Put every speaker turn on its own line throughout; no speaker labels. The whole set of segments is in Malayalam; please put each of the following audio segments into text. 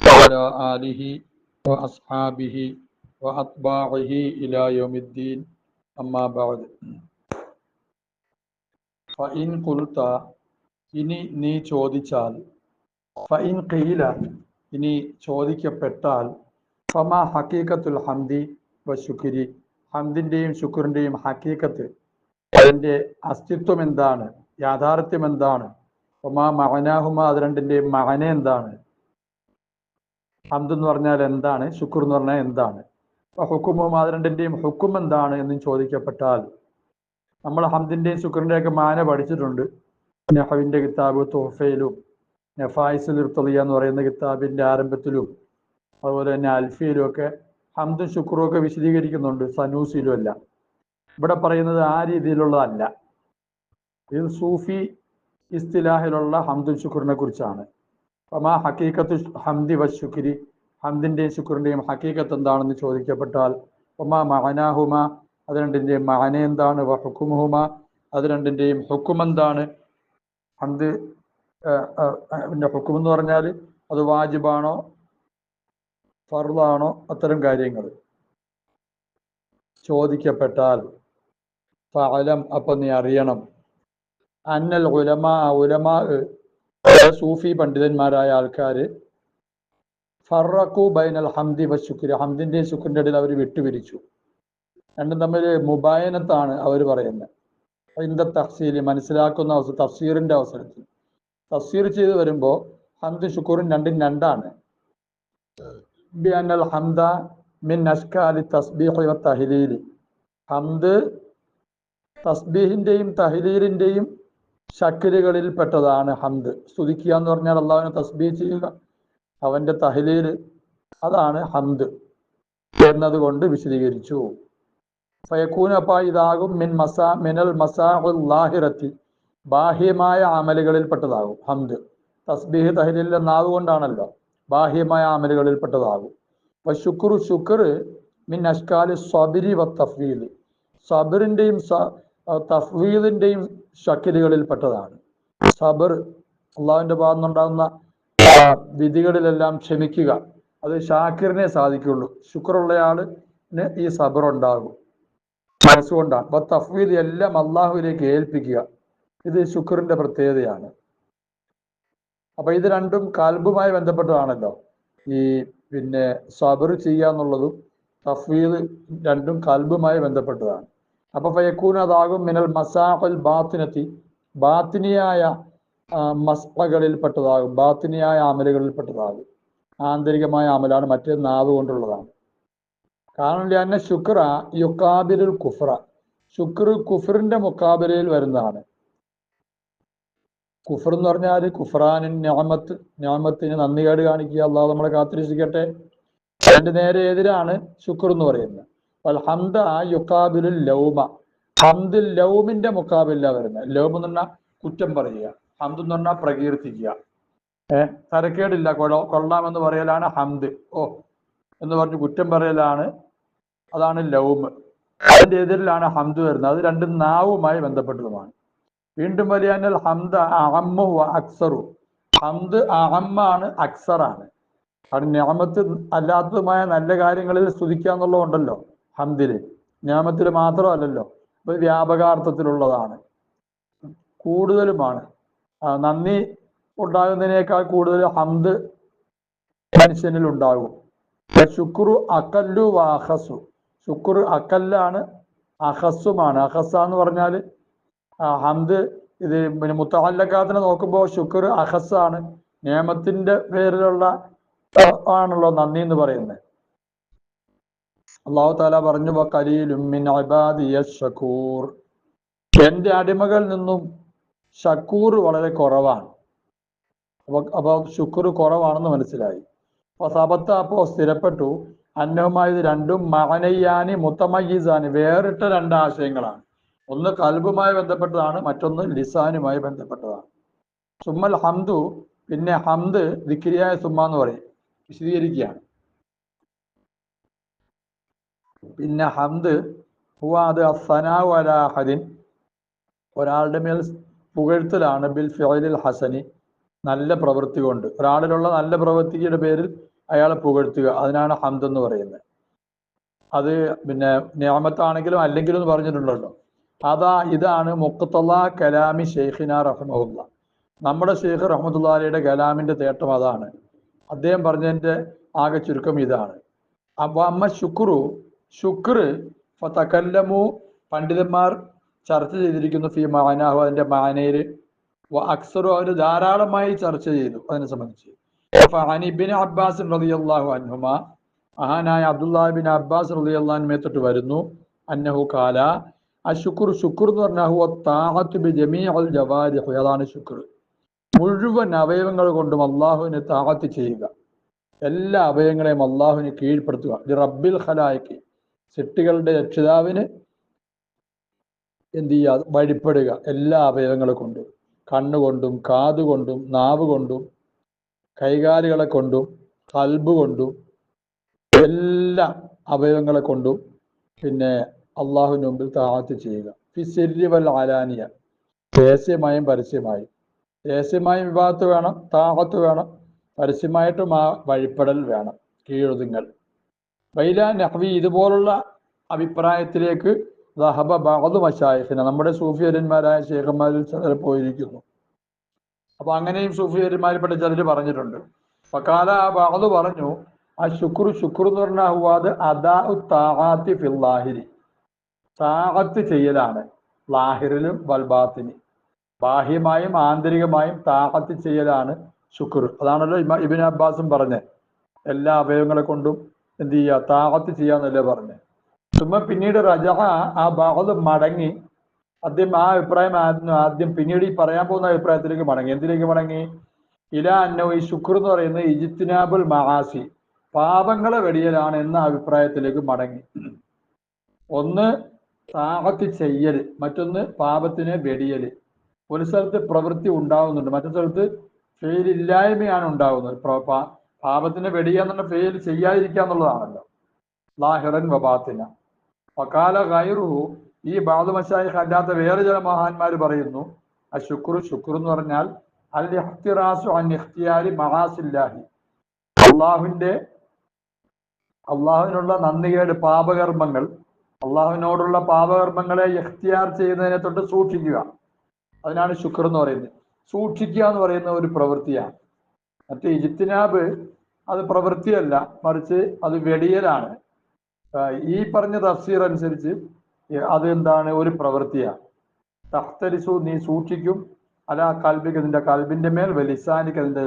وعلى آله وأصحابه وأتباعه إلى يوم الدين أما بعد فإن قلت ഇനി നീ ചോദിച്ചാൽ ഫൈൻ കീല ഇനി ചോദിക്കപ്പെട്ടാൽ ഫമ ഹക്കീക്കത്തുൽ ഹംദി വ ശുക്രി ഹംദിന്റെയും ശുക്രിന്റെയും ഹക്കീക്കത്ത് അതിന്റെ അസ്തിത്വം എന്താണ് യാഥാർത്ഥ്യം എന്താണ് ഫമാ മഹനാഹുമ അത് രണ്ടിന്റെയും മഹന എന്താണ് ഹംദ് എന്ന് പറഞ്ഞാൽ എന്താണ്? ശുക്ർ എന്ന് പറഞ്ഞാൽ എന്താണ്? ഹുക്കുമും അത് രണ്ടിന്റെയും ഹുക്കും എന്താണ് എന്നും ചോദിക്കപ്പെട്ടാൽ നമ്മൾ ഹംദിന്റെയും ശുക്രിന്റെയും ഒക്കെ മാന പഠിച്ചിട്ടുണ്ട്. നെഹവിന്റെ കിതാബ് തോഫയിലും നഫായിസുൽ ഇർത്തലിയ എന്ന് പറയുന്ന കിതാബിന്റെ ആരംഭത്തിലും അതുപോലെ തന്നെ അൽഫിയിലും ഒക്കെ ഹംദും ശുക്രും ഒക്കെ വിശദീകരിക്കുന്നുണ്ട് സനൂസിലും അല്ല ഇവിടെ പറയുന്നത് ആ രീതിയിലുള്ളതല്ല. ഇത് സൂഫി ഇസ്തിലാഹിലുള്ള ഹംദുൽ ശുക്രിനെ കുറിച്ചാണ്. ആ ഹക്കീക്കത്ത് ഹംദി വ ഹംദിന്റെയും ശുക്രിന്റെയും ഹക്കീക്കത്ത് എന്താണെന്ന് ചോദിക്കപ്പെട്ടാൽ ഫമാ മഹനാഹുമ അത് രണ്ടിന്റെയും മഹന എന്താണ് വ അത് രണ്ടിന്റെയും ഹുക്കും എന്താണ്? ഹംദ് പിന്നെ ഹുക്കും എന്ന് പറഞ്ഞാൽ അത് വാജിബാണോ ഫർദാണോ അത്തരം കാര്യങ്ങൾ ചോദിക്കപ്പെട്ടാൽ ഫലം അപ്പൊ നീ അറിയണം. അന്നൽ ഉലമാ ഉലമാ സൂഫി പണ്ഡിതന്മാരായ ആൾക്കാർ ഫറക്കു ബൈനൽ ഹംദി വ ശുക്രി ഹംദിന്റെ ശുക്രിന്റെ ഇടയിൽ അവർ വിട്ടുപിരിച്ചു. രണ്ടും തമ്മിൽ മുബായനത്താണ് അവർ പറയുന്നത് അതിന്റെ തഫ്സീൽ മനസ്സിലാക്കുന്ന അവസരം തഫ്സീറിന്റെ അവസരത്തിൽ. തഫ്സീർ ചെയ്ത് വരുമ്പോൾ ഹംദും ശുക്കൂറും രണ്ടും രണ്ടാണ്. ഹംദ മിൻ അഷ്കാലി തസ്ബീഹ് തഹ്ലീൽ ഹംദ് തസ്ബീഹിന്റെയും തഹ്ലീലിന്റെയും ശക്കലുകളിൽ പെട്ടതാണ് ഹംദ്. സ്തുതിക്കുക എന്ന് പറഞ്ഞാൽ അള്ളാഹുവിനെ തസ്ബീ ചെയ്യുക അവന്റെ തഹലീൽ അതാണ് ഹംദ് എന്നതുകൊണ്ട് വിശദീകരിച്ചു. ഫയക്കൂൻ അപ്പ ഇതാകും മിൻ മസാ മിനൽ മസാഹുൽ ബാഹ്യമായ അമലുകളിൽ പെട്ടതാകും ഹംദ്. തസ്ബീഹ് തഹലിലെ നാവ് കൊണ്ടാണല്ലോ ബാഹ്യമായ അമലുകളിൽ പെട്ടതാകും. അപ്പൊ ശുക്രു ശുക്ർ മിൻ അഷ്കാലി സബിരി വ സബറിന്റെയും തഫ്വീലിന്റെയും ഷക്കിലുകളിൽ പെട്ടതാണ് സബർ അള്ളാഹുവിന്റെ ഭാഗം നിന്നുണ്ടാകുന്ന വിധികളിലെല്ലാം ക്ഷമിക്കുക. അത് ഷാക്കിറിനെ സാധിക്കുള്ളൂ. ശുക്രുള്ളയാളിന് ഈ സബർ ഉണ്ടാകും മനസ്സുകൊണ്ടാണ്. അപ്പൊ തഫ്വീദ് എല്ലാം അള്ളാഹുവിലേക്ക് ഏൽപ്പിക്കുക. ഇത് ശുക്രിന്റെ പ്രത്യേകതയാണ്. അപ്പൊ ഇത് രണ്ടും കാൽബുമായി ബന്ധപ്പെട്ടതാണല്ലോ. ഈ പിന്നെ സബർ ചെയ്യുക എന്നുള്ളതും തഫ്വീദ് രണ്ടും കാൽബുമായി ബന്ധപ്പെട്ടതാണ്. അപ്പൊ ഫയക്കൂൻ അതാകും മിനൽ മസാഹുൽ ബാത്തിനത്തി. ബാത്തിനിയായ മസ്ലകളിൽ പെട്ടതാകും ബാത്തിനിയായ അമലുകളിൽ പെട്ടതാകും ആന്തരികമായ അമലാണ് മറ്റേ നാവ് കൊണ്ടുള്ളതാണ്. കാരണം തന്നെ ശുക്ര യുക്കാബിലുൽ കുഫ്ര. ശുക്ർ കുഫറിന്റെ മുക്കാബിലയിൽ വരുന്നതാണ്. കുഫർ എന്ന് പറഞ്ഞാൽ കുഫറാനിൻ ഞാമത്ത് ഞാമത്തിന് നന്ദികേട് കാണിക്കുക അള്ളാഹ് നമ്മളെ കാത്തിരിക്കട്ടെ അതിന്റെ നേരെ എതിരാണ് ശുക്ർ എന്ന് പറയുന്നത്? ഹംദ യുക്കാബിലുൽ ലൗമ. ഹംദ് ലൗമിന്റെ മുക്കാബില വരുന്നത് ലൗം എന്ന് പറഞ്ഞാൽ കുറ്റം പറയുക. ഹംദ് എന്ന് പറഞ്ഞാൽ പ്രകീർത്തിക്കുക. ഏഹ് തരക്കേടില്ല. കൊള്ള കൊള്ളാമെന്ന് പറയലാണ് ഹംദ്. ഓ. എന്ന് പറഞ്ഞ് കുറ്റം പറയലാണ്. അതാണ് ലൗമ് അതിന്റെ എതിരിലാണ് ഹംദ് വരുന്നത്. അത് രണ്ടും നാവുമായി ബന്ധപ്പെട്ടതുമാണ്. വീണ്ടും വലിയ ഹംദ അഹമ്മു അക്സറു. ഹംദ് അഹമ്മാണ് അക്സറാണ്. കാരണം ഞാമത്ത് അല്ലാത്തതുമായ നല്ല കാര്യങ്ങളിൽ സ്തുതിക്കുക എന്നുള്ളതുണ്ടല്ലോ ഹംദിൽ ഞാമത്തിൽ മാത്രമല്ലല്ലോ അപ്പൊ വ്യാപകാർത്ഥത്തിലുള്ളതാണ്. കൂടുതലുമാണ്. നന്ദി ഉണ്ടാകുന്നതിനേക്കാൾ കൂടുതൽ ഹംദ് മനുഷ്യനിൽ ഉണ്ടാകും. ശുക്രു അക്കല്ലു അഹസു ശുക്ർ അക്കല്ലാണ് അഹസ്സുമാണ്. അഹസ എന്ന് പറഞ്ഞാൽ ഹംദ് ഇത് പിന്നെ മുത്തല്ലക്കാത്തിനെ നോക്കുമ്പോൾ ശുക്ർ അഹസ്സാണ്. നിയമത്തിന്റെ പേരിലുള്ള ആണല്ലോ നന്ദി എന്ന് പറയുന്നത്. അള്ളാഹു താല പറഞ്ഞു ഷക്കൂർ എന്റെ അടിമകളിൽ നിന്നും ഷക്കൂർ വളരെ കുറവാണ്. അപ്പൊ അപ്പൊ കുറവാണെന്ന് മനസ്സിലായി. അപ്പൊ സബത്ത് അപ്പോ സ്ഥിരപ്പെട്ടു. അന്നവുമായി രണ്ടും മഹനയ്യാനി മുത്തമയ്യീസാനി വേറിട്ട രണ്ട് ആശയങ്ങളാണ്. ഒന്ന് കൽബുമായി ബന്ധപ്പെട്ടതാണ് മറ്റൊന്ന് ലിസാനുമായി ബന്ധപ്പെട്ടതാണ്. സുമ്മൽ ഹംദു പിന്നെ ഹംദ് വിക്രിയായ സുമ്മ എന്ന് പറയും. വിശദീകരിക്കുകയാണ്. പിന്നെ ഹംദ് ഹുവ അത് അസനാവ് ഒരാളുടെ മേൽ പുകഴ്ത്തലാണ് ബിൽ ഫിഅലിൽ ഹസനി. നല്ല പ്രവൃത്തി കൊണ്ട്. ഒരാളിലുള്ള നല്ല പ്രവൃത്തിയുടെ പേരിൽ അയാളെ പുകഴ്ത്തുക. അതിനാണ് ഹംദ് എന്ന് പറയുന്നത്. അത് പിന്നെ നിയമത്താണെങ്കിലും അല്ലെങ്കിലും എന്ന് പറഞ്ഞിട്ടുണ്ടല്ലോ. അതാ ഇതാണ് മുക്കത്തല്ല കലാമി ഷെയ്ഖിന റഹ്മുല്ല നമ്മുടെ ഷെയ്ഖ് റഹ്മത്തുല്ലാലിയുടെ കലാമിന്റെ തേട്ടം അതാണ്. അദ്ദേഹം പറഞ്ഞതിന്റെ ആകെ ചുരുക്കം ഇതാണ്. അപ്പൊ അമ്മ ശുക്രു ശുക്ർ തകല്ലമു പണ്ഡിതന്മാർ ചർച്ച ചെയ്തിരിക്കുന്നു ഫി മാനാഹു അതിന്റെ മാനയിൽ അക്സറു അവർ ധാരാളമായി ചർച്ച ചെയ്തു അതിനെ സംബന്ധിച്ച്. അബ്ബാസ് റളിയല്ലാഹു അൻഹുമ മഹാനായ അബ്ദുല്ലാഹി ബിൻ അബ്ബാസ് തൊട്ട് വരുന്നു. അന്നഹു കാല ആ ശുക്ർ ശുക്ർ എന്ന് പറഞ്ഞാൽ അതാണ് ശുക്ർ. മുഴുവൻ അവയവങ്ങൾ കൊണ്ടും അള്ളാഹുവിനെ താഹത്ത് ചെയ്യുക. എല്ലാ അവയവങ്ങളെയും അള്ളാഹുവിനെ കീഴ്പ്പെടുത്തുക. റബ്ബിൽ ഖലായിക്ക്. സിട്ടികളുടെ രക്ഷിതാവിന് എന്ത് ചെയ്യുക? വഴിപ്പെടുക. എല്ലാ അവയവങ്ങളെ കൊണ്ടും കണ്ണുകൊണ്ടും കാതുകൊണ്ടും നാവ് കൊണ്ടും കൈകാലുകളെ കൊണ്ടും കൽബ് കൊണ്ടും എല്ലാ അവയവങ്ങളെ കൊണ്ടും പിന്നെ അള്ളാഹുവിന് മുമ്പിൽ താഴത്ത് ചെയ്യുക. ഫിസിരി വൽ ആലാനിയ രഹസ്യമായും പരസ്യമായും. രഹസ്യമായും വിവാഹത്ത് വേണം താഹത്ത് വേണം. പരസ്യമായിട്ടും ആ വഴിപ്പെടൽ വേണം. കീഴൊതുങ്ങൽ. വൈല നഹ്വി ഇതുപോലുള്ള അഭിപ്രായത്തിലേക്ക് ദഹബ ബഅദു മഷായഫിന നമ്മുടെ സൂഫിയരന്മാരായ ശേഖന്മാരിൽ ചിലർ പോയിരിക്കുന്നു. അപ്പൊ അങ്ങനെയും സൂഫിയന്മാരിൽപ്പെട്ട ചിലർ പറഞ്ഞിട്ടുണ്ട്. ഫക്കാല ബാഹദ് പറഞ്ഞു ആ ശുക്രു ശുക്രു എന്ന് പറഞ്ഞാൽ ഹുവാദ് അദാ താഹാത്തി ഫില്ലാഹിരി ലാഹിരി. താഹത്ത് ചെയ്യലാണ് ലാഹിറിലും ബൽബാത്തിന് ബാഹ്യമായും ആന്തരികമായും താഹത്ത് ചെയ്യലാണ് ശുക്ർ അതാണല്ലോ ഇബിൻ അബ്ബാസും പറഞ്ഞത്. എല്ലാ അവയവങ്ങളെ കൊണ്ടും എന്ത് ചെയ്യുക താഹത്ത് ചെയ്യാന്നല്ലേ പറഞ്ഞത് ചുമ്മാ പിന്നീട് റജ ആ ബാഹത് മടങ്ങി. ആദ്യം ആ അഭിപ്രായം ആദ്യം ആദ്യം പിന്നീട് ഈ പറയാൻ പോകുന്ന അഭിപ്രായത്തിലേക്ക് മടങ്ങി. എന്തിലേക്ക് മടങ്ങി? ഇല അന്നോ ഈ ശുക്ർ എന്ന് പറയുന്നത് ഇജിത്തിനാബുൽ മഹാസി. പാപങ്ങളെ വെടിയലാണ് എന്ന അഭിപ്രായത്തിലേക്ക് മടങ്ങി. ഒന്ന് താഹത്ത് ചെയ്യൽ മറ്റൊന്ന് പാപത്തിനെ വെടിയൽ ഒരു സ്ഥലത്ത് പ്രവൃത്തി ഉണ്ടാവുന്നുണ്ട്. മറ്റു സ്ഥലത്ത് ഫെയിലില്ലായ്മയാണ് ഉണ്ടാവുന്നത്. പാപത്തിനെ വെടിയുക എന്നുള്ള ഫെയിൽ ചെയ്യാതിരിക്കുക എന്നുള്ളതാണല്ലോ. ലാഹിറൻ വബാത്തിന. വക്കാല ഗൈറുഹു ഈ ബാദുമശായിഖ് അല്ലാത്ത വേറെ ചില മഹാന്മാർ പറയുന്നു ആ ശുക്രു ശുക്രു എന്ന് പറഞ്ഞാൽ അൽ ഇഖ്തിറാസു അൻ മഹാസില്ലാഹി. അള്ളാഹുവിന്റെ അള്ളാഹുവിനുള്ള നന്ദികേട് പാപകർമ്മങ്ങൾ അള്ളാഹുവിനോടുള്ള പാപകർമ്മങ്ങളെ ഇഖ്തിയാർ ചെയ്യുന്നതിനെ തൊട്ട് സൂക്ഷിക്കുക. അതിനാണ് ശുക്ർ എന്ന് പറയുന്നത്. സൂക്ഷിക്കുക എന്ന് പറയുന്ന ഒരു പ്രവൃത്തിയാണ്. മറ്റേ ഇജിപ്തിനാബ് അത് പ്രവൃത്തിയല്ല മറിച്ച് അത് വെടിയലാണ്. ഈ പറഞ്ഞ തഫ്സീർ അനുസരിച്ച് അത് എന്താണ്? ഒരു പ്രവൃത്തിയാണ് തഖ്തരിസു നീ സൂക്ഷിക്കും. അല കൽബിക്ക് അതിന്റെ കൽബിന്റെ മേൽ ലിസാനിക്ക് അതിന്റെ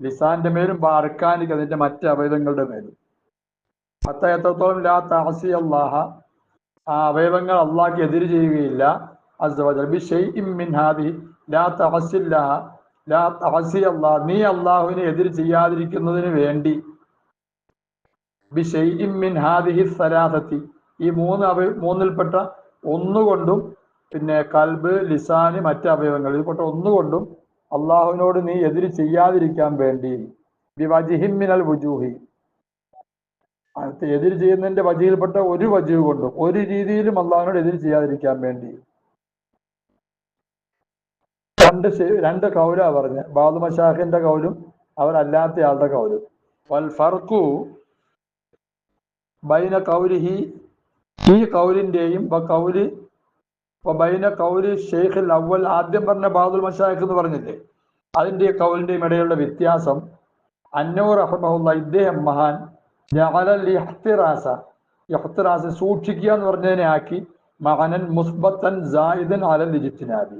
ലിസാന്റെ മേലും ബാർക്കാനിക്ക് അതിന്റെ മറ്റ് അവയവങ്ങളുടെ മേലും. അത്ത എത്രത്തോളം ലാ തഹസി അള്ളാഹ ആ അവയവങ്ങൾ അള്ളാഹ്ക്ക് എതിര് ചെയ്യുകയില്ല. അസ്വജൽ ബി ഇം മിൻ ഹാദി ലാ തഹസില്ലാഹ ലാ നീ അള്ളാഹുവിനെ എതിര് ചെയ്യാതിരിക്കുന്നതിന് വേണ്ടി. മിൻ ഹാദിഹി ഈ മൂന്ന് അവ മൂന്നിൽപ്പെട്ട ഒന്നുകൊണ്ടും പിന്നെ കൽബ് ലിസാന് മറ്റ് അവയവങ്ങൾ. ഇതിൽപ്പെട്ട ഒന്നുകൊണ്ടും അള്ളാഹുവിനോട് നീ എതിര് ചെയ്യാതിരിക്കാൻ വേണ്ടി. ബിവജിഹിൻ മിനൽ വുജൂഹി. എതിര് ചെയ്യുന്നതിന്റെ വജിയിൽപ്പെട്ട ഒരു വജീവ് കൊണ്ടും ഒരു രീതിയിലും അള്ളാഹുവിനോട് എതിര് ചെയ്യാതിരിക്കാൻ വേണ്ടി. രണ്ട് രണ്ട് കൗല പറഞ്ഞ്. ബാദുമഷാഖിന്റെ കൗലും അവരല്ലാത്ത ആളുടെ കൗലും. വൽ ഫർക്കു ബൈന കൗലിഹി ഈ കൗലിന്റെയും കൗലി ബൈന കൗലി ഷെയ്ഖിൽ അവൽ ആദ്യം പറഞ്ഞ ബാദുൽ മഷാഖ് എന്ന് പറഞ്ഞില്ലേ? അതിന്റെ കൗലിന്റെയും ഇടയിലുള്ള വ്യത്യാസം അന്നൂർ റഹ്മഹുല്ല ഇദ്ദേഹം മഹാൻ ജഹലിറാസ ഇഹ്തിറാസ. സൂക്ഷിക്കുക എന്ന് പറഞ്ഞതിനെ ആക്കി മഹനൻ മുസ്ബത്തൻ ജായിദൻ അലൽ ഇജിത്തിനാബി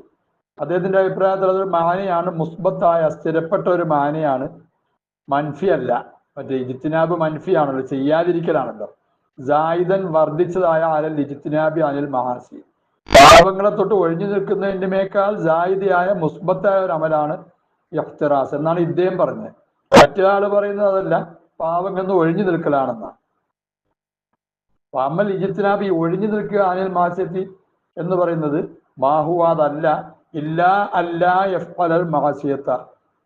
അദ്ദേഹത്തിന്റെ അഭിപ്രായത്തിൽ അതൊരു മാനയാണ്. മുസ്ബത്തായ സ്ഥിരപ്പെട്ട ഒരു മാനയാണ്. മൻഫി അല്ല. മറ്റേ ഇജിത്തിനാബ് മൻഫി ആണല്ലോ ചെയ്യാതിരിക്കലാണല്ലോ. ജായിദൻ വർദ്ധിച്ചതായ അലൽ ഇജിത്തിനാബി അനിൽ മഹാസി. പാപങ്ങളെ തൊട്ട് ഒഴിഞ്ഞു നിൽക്കുന്നതിന്റെ മേക്കാൾ ജായിദിയായ മുസ്ബത്തായ ഒരു അമലാണ് യഫ്തറാസ് എന്നാണ് ഇദ്ദേഹം പറഞ്ഞത്. മറ്റൊരാൾ പറയുന്നത് അതല്ല. പാപങ്ങളിൽ നിന്ന് ഒഴിഞ്ഞു നിൽക്കലാണെന്നാണ് അമൽ ഇജിത്തിനാബി ഒഴിഞ്ഞു നിൽക്കുക അനിൽ മാസത്തി എന്ന് പറയുന്നത് മാഹുവാദല്ല. ഇല്ലാ അല്ലാ എഫ്അലൽ മഹസിയത്ത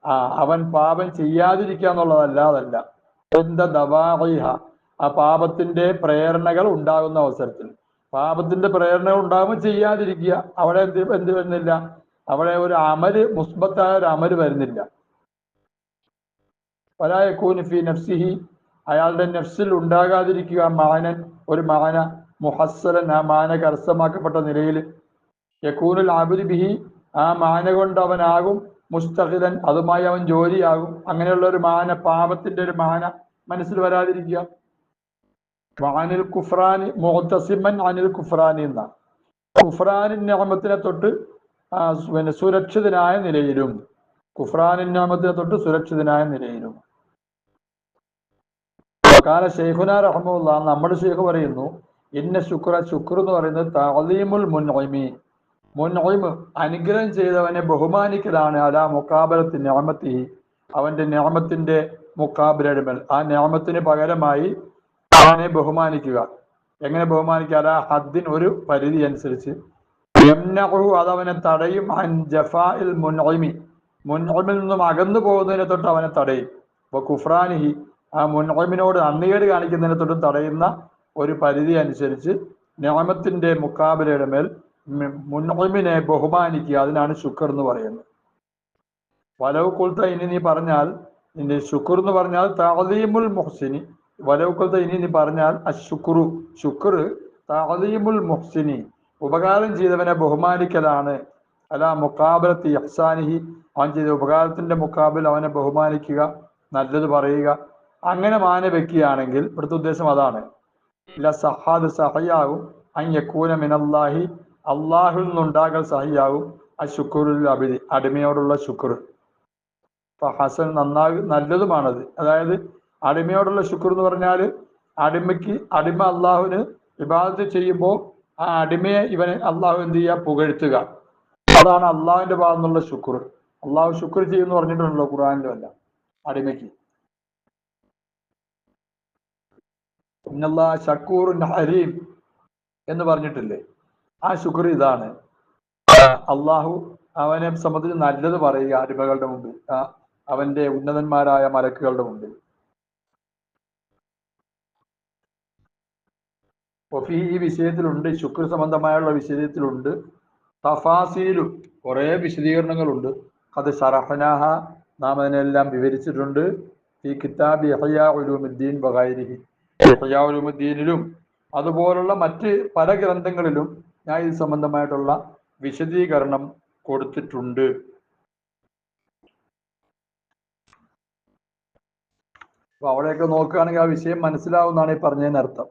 ആ അവൻ പാപം ചെയ്യാതിരിക്കുക എന്നുള്ളതല്ല അതല്ല. എന്താ ദവാഹിഹ ആ പാപത്തിന്റെ പ്രേരണകൾ ഉണ്ടാകുന്ന അവസരത്തിൽ. പാപത്തിന്റെ പ്രേരണകൾ ഉണ്ടാകുമ്പോൾ ചെയ്യാതിരിക്കുക. അവിടെ എന്ത് എന്ത് വരുന്നില്ല? അവിടെ ഒരു അമൽ മുസ്ബത്തായ ഒരു അമൽ വരുന്നില്ല. വലായക്കൂന് ഫി നഫ്സിഹി. അയാളുടെ നഫ്സിൽ ഉണ്ടാകാതിരിക്കുക മാനൻ ഒരു മാന മുഹസ്സലൻ ആ മാന കരസ്ഥമാക്കപ്പെട്ട നിലയിൽ. യക്കൂനുൽ ആബുദ് ബിഹി ആ മാന കൊണ്ട് അവനാകും മുസ്തഖിലൻ അതുമായി അവൻ ജോലിയാകും. അങ്ങനെയുള്ള ഒരു മാന പാപത്തിന്റെ ഒരു മാന മനസ്സിൽ വരാതിരിക്കുക. വാനിൽ കുഫ്രാനി മുഹത്തസിമൻ അനിൽ കുഫ്രാനി എന്ന കുഫ്രാനിൻ ഞാമത്തിനെ തൊട്ട് പിന്നെ സുരക്ഷിതനായ നിലയിലും. കുഫ്രാനിൻ ഞാമത്തിനെ തൊട്ട് സുരക്ഷിതനായ നിലയിലും. കാല ഷെയ്ഖുന റഹ്മുല്ല നമ്മുടെ ഷെയ്ഖ് പറയുന്നു ഇന്ന ശുക്ര ശുക്ർ എന്ന് പറയുന്നത് താലീമുൽ മുൻഒയ്മി മുൻഒയ്മ് അനുഗ്രഹം ചെയ്തവനെ ബഹുമാനിക്കലാണ് അതാ മുക്കാബലത്തി ഞാമത്തി അവന്റെ ഞാമത്തിന്റെ മുക്കാബിലയുടെ ആ ഞാമത്തിന് പകരമായി അവനെ ബഹുമാനിക്കുക. എങ്ങനെ ബഹുമാനിക്കുക? അതാ ഹദ്ദിൻ ഒരു പരിധി അനുസരിച്ച്. അതവനെ തടയും. അൻ ജഫാഇൽ മുൻഇമി. മുൻഇമിൽ നിന്നും അകന്നു പോകുന്നതിനെ തൊട്ട് അവനെ തടയും. അപ്പൊ കുഫ്രാനിഹി. ആ മുൻഒയ്മിനോട് നന്ദികേട് കാണിക്കുന്നതിനെ തൊട്ടും തടയുന്ന ഒരു പരിധി അനുസരിച്ച് ഞാമത്തിന്റെ മുക്കാബിലയുടെ മേൽ മുൻഒയ്മിനെ ബഹുമാനിക്കുക അതിനാണ് ശുക്ർ എന്ന് പറയുന്നത്. വലവ് ഇനി നീ പറഞ്ഞാൽ നിന്റെ ശുക്ർ എന്ന് പറഞ്ഞാൽ താലീമുൽ മുഹ്സിനി. വലവ് ഇനി നീ പറഞ്ഞാൽ അശുക്രു ശുക്ർ താലീമുൽ മുഹ്സിനി. ഉപകാരം ചെയ്തവനെ ബഹുമാനിക്കലാണ്. അല്ല മുക്കാബലത്ത് യഹ്സാനിഹി അവൻ ചെയ്ത ഉപകാരത്തിന്റെ മുക്കാബിൽ അവനെ ബഹുമാനിക്കുക നല്ലത് പറയുക. അങ്ങനെ മാന വെക്കുകയാണെങ്കിൽ ഇവിടുത്തെ ഉദ്ദേശം അതാണ്. ഇല്ല സഹാദ് സഹയാകും അൻ മിനല്ലാഹി അള്ളാഹുൽ നിന്നുണ്ടാകൽ സഹിയാകും. ആ ശുക്രുൽ അബിദി അടിമയോടുള്ള ശുക്ർ ഹസൻ നന്നാകു നല്ലതുമാണത്. അതായത് അടിമയോടുള്ള ശുക്ർ എന്ന് പറഞ്ഞാൽ അടിമയ്ക്ക് അടിമ അള്ളാഹുവിന് വിവാദത്ത് ചെയ്യുമ്പോൾ ആ അടിമയെ ഇവന് അള്ളാഹു എന്ത് ചെയ്യുക? പുകഴ്ത്തുക. അതാണ് അള്ളാഹുവിന്റെ ഭാഗം നിന്നുള്ള ശുക്ർ അള്ളാഹു ശുക്ർ ചെയ്യുമെന്ന് പറഞ്ഞിട്ടുണ്ടല്ലോ ഖുറാനിലും അല്ല അടിമയ്ക്ക്. ഷക്കൂറുൻ ഹരീം എന്ന് പറഞ്ഞിട്ടില്ലേ? ആ ശുക്ർ ഇതാണ്. അള്ളാഹു അവനെ സംബന്ധിച്ച് നല്ലത് പറയുക അടിമകളുടെ മുമ്പിൽ. അവന്റെ ഉന്നതന്മാരായ മലക്കുകളുടെ മുമ്പിൽ. ഒഫി ഈ വിഷയത്തിലുണ്ട് ശുക്ർ സംബന്ധമായുള്ള വിഷയത്തിലുണ്ട്. തഫാസീലും കുറേ വിശദീകരണങ്ങളുണ്ട്. അത് ഷറഹനാഹ നാം അതിനെല്ലാം വിവരിച്ചിട്ടുണ്ട്. ഈ കിതാബ് യഹയാ ഉലൂമുദ്ദീൻ യഹയാ ഉലൂമുദ്ദീനിലും അതുപോലുള്ള മറ്റ് പല ഗ്രന്ഥങ്ങളിലും ഞാൻ ഇത് സംബന്ധമായിട്ടുള്ള വിശദീകരണം കൊടുത്തിട്ടുണ്ട്. അപ്പൊ അവിടെയൊക്കെ നോക്കുകയാണെങ്കിൽ ആ വിഷയം മനസ്സിലാവുന്നതാണ് ഈ പറഞ്ഞതിനർത്ഥം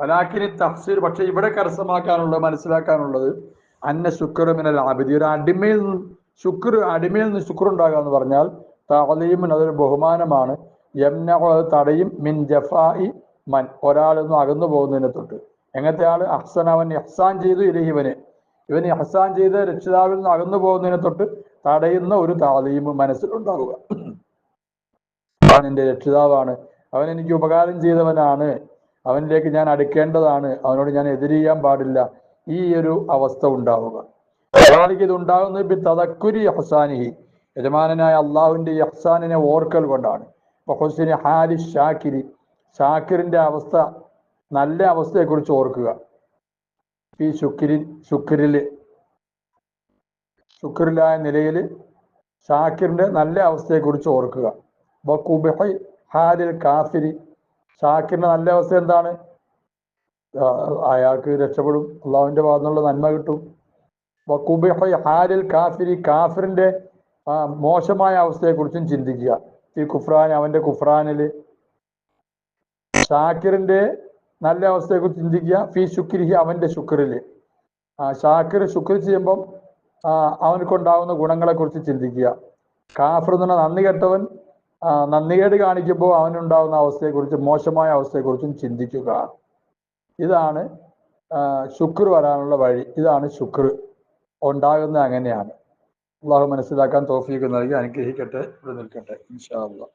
വലാക്കിനി തഫ്സീർ പക്ഷെ ഇവിടെ കരസ്ഥമാക്കാനുള്ളത് മനസ്സിലാക്കാനുള്ളത് അന്ന ശുക്ർ മിനൽ ആബിദി ഒരു അടിമയിൽ നിന്ന് ശുക്ർ അടിമയിൽ നിന്ന് ശുക്ർ ഉണ്ടാകുക എന്ന് പറഞ്ഞാൽ താലീമിന് അതൊരു ബഹുമാനമാണ്. യംന തടയും മിൻ ജഫായി മൻ. ഒരാളിൽ നിന്ന് അകന്നു പോകുന്നതിനെ തൊട്ട്. എങ്ങനത്തെ ആൾ? അഹ്സൻ അവൻ എഹ്സാൻ ചെയ്തു ഇലഹി ഇവന്. ഇവൻ എഹ്സാൻ ചെയ്ത് രക്ഷിതാവിൽ നിന്ന് അകന്നു പോകുന്നതിനെ തൊട്ട് തടയുന്ന ഒരു താളീം മനസ്സിലുണ്ടാവുക അവൻ എന്റെ രക്ഷിതാവാണ്. അവൻ എനിക്ക് ഉപകാരം ചെയ്തവനാണ്. അവനിലേക്ക് ഞാൻ അടുക്കേണ്ടതാണ്. അവനോട് ഞാൻ എതിരിയാൻ പാടില്ല. ഈ ഒരു അവസ്ഥ ഉണ്ടാവുക. ഒരാൾക്ക് ഇത് ഉണ്ടാകുന്നത് ബി തതക്കുരി ഹസാനിഹി യജമാനായ അള്ളാഹുവിന്റെ അഹ്സാനിനെ ഓർക്കൽ കൊണ്ടാണ്. ഹാരി ഷാക്കിരി. ഷാക്കിറിന്റെ അവസ്ഥ നല്ല അവസ്ഥയെക്കുറിച്ച് ഓർക്കുക. ഈ ശുക്രിൻ ശുക്രിൽ ശുക്രിലായ നിലയിൽ ഷാക്കിറിന്റെ നല്ല അവസ്ഥയെക്കുറിച്ച് ഓർക്കുക. വക്കുബഹി ഹാലിൽ കാഫിരി. ഷാക്കിറിന്റെ നല്ല അവസ്ഥ എന്താണ്? അയാൾക്ക് രക്ഷപ്പെടും. അള്ളാഹുവിന്റെ ഭാഗത്തുനിന്നുള്ള നന്മ കിട്ടും. ഹാരിൽ കാഫിരി. കാഫിറിന്റെ മോശമായ അവസ്ഥയെക്കുറിച്ചും ചിന്തിക്കുക. ഈ കുഫ്രാൻ അവന്റെ കുഫ്രാനിൽ ഷാക്കിറിന്റെ നല്ല അവസ്ഥയെക്കുറിച്ച് ചിന്തിക്കുക. ഫി ശുക്രിഹി അവന്റെ ശുക്രിൽ. ആ ഷാക്കിർ ശുക്ർ ചെയ്യുമ്പം അവനക്കുണ്ടാകുന്ന ഗുണങ്ങളെ കുറിച്ച് ചിന്തിക്കുക. കാഫർ എന്ന് നന്ദി കെട്ടവൻ നന്ദികേട് കാണിക്കുമ്പോൾ അവനുണ്ടാകുന്ന അവസ്ഥയെക്കുറിച്ച് മോശമായ അവസ്ഥയെക്കുറിച്ചും ചിന്തിക്കുക. ഇതാണ് ശുക്ർ വരാനുള്ള വഴി. ഇതാണ് ശുക്ർ ഉണ്ടാകുന്നത് അങ്ങനെയാണ്. അള്ളാഹു മനസ്സിലാക്കാൻ തോഫീക്ക് നൽകി അനുഗ്രഹിക്കട്ടെ. ഇവിടെ നിൽക്കട്ടെ. ഇൻഷാ അള്ളാഹ്